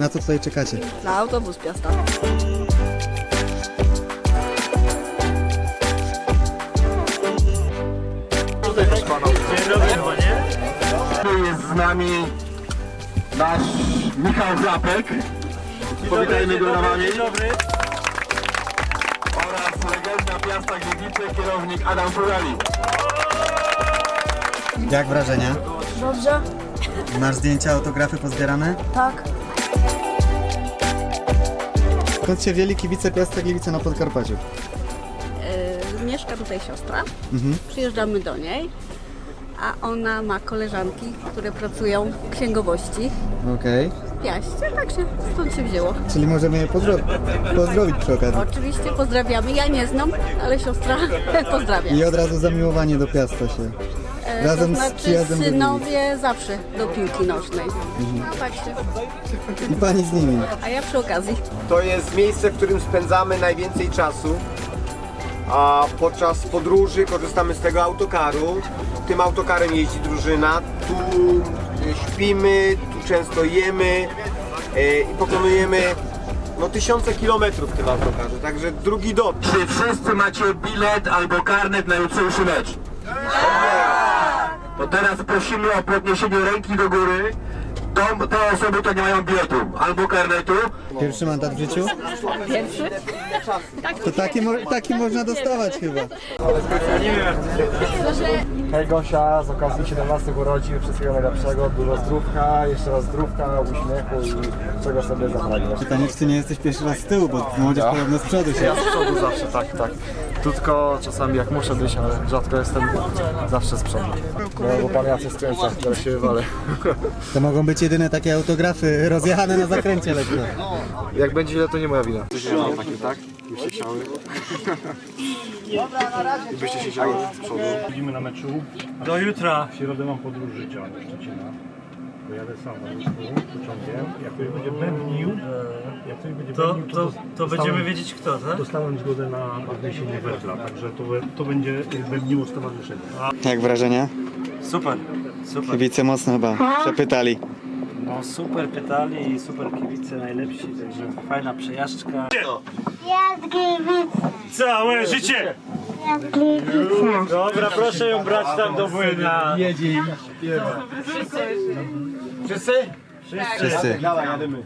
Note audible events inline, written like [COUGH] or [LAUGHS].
Na co tutaj czekacie? Na autobus Piasta. Jest z nami nasz Michał Zapek. Powitajmy go na wami. Oraz legenda Piasta Gliwice, kierownik Adam Furali. Jak wrażenia? Dobrze? Masz zdjęcia, autografy pozbierane? Tak. Skąd się wzięli kibice Piasta Gliwice na Podkarpaciu? Yy, mieszka tutaj siostra. Mhm. Przyjeżdżamy do niej. A ona ma koleżanki, które pracują w księgowości Okej. w Piaście, także stąd się wzięło. Czyli możemy je pozdro- pozdrowić przy okazji. Oczywiście pozdrawiamy. Ja nie znam, ale siostra [LAUGHS] pozdrawia. I od razu zamiłowanie do Piasta się. E, razem to z znaczy przyjazdem do synowie zawsze do piłki nożnej. No tak się. I pani z nimi. A ja przy okazji. To jest miejsce, w którym spędzamy najwięcej czasu. A podczas podróży korzystamy z tego autokaru. Tym autokarem jeździ drużyna. Tu e, śpimy, tu często jemy e, i pokonujemy no, tysiące kilometrów w tym autokarze. Także drugi dom. Czy wszyscy macie bilet albo karnet na jutrzejszy mecz? To teraz prosimy o podniesienie ręki do góry. To, te osoby, które nie mają biletu albo karnetu. Pierwszy mandat w życiu? Pierwszy? To taki, mo- taki można dostawać chyba. Hej Gosia, z okazji 17 urodzin, wszystkiego najlepszego, dużo zdrówka, jeszcze raz zdrówka, uśmiechu i czego sobie zapragniesz. Pytanie, czy ty nie jesteś pierwszy raz z tyłu, bo młodzież podobno z przodu się. Ja z przodu zawsze, tak, tak. Tylko czasami jak muszę być, ale rzadko jestem, zawsze z przodu. No, bo pan Jacek skręca, teraz się wywalę. To mogą być jedyne takie autografy rozjechane na zakręcie lekko. Jak będzie źle, to nie moja wina. Coś mam takie, tak? Byście chciały. I byście siedziały z przodu. Widzimy na meczu. Do jutra. W środę mam podróż życia do Szczecina. Pojadę sam na pociągiem. Jak ktoś będzie bębnił, jak ktoś będzie To, bębnił, to, to będziemy wiedzieć kto, tak? Dostałem zgodę na podniesienie węgla, także to, to będzie bębniło stowarzyszenie. Jak wrażenia? Super, super. Kibice mocno chyba przepytali. No super pytali i super kibice najlepsi, także fajna przejażdżka. Ja z Gliwic, Całe życie! Dobra, proszę ją brać tam do młyna. Wszyscy? Wszyscy. Dawaj, jadymy.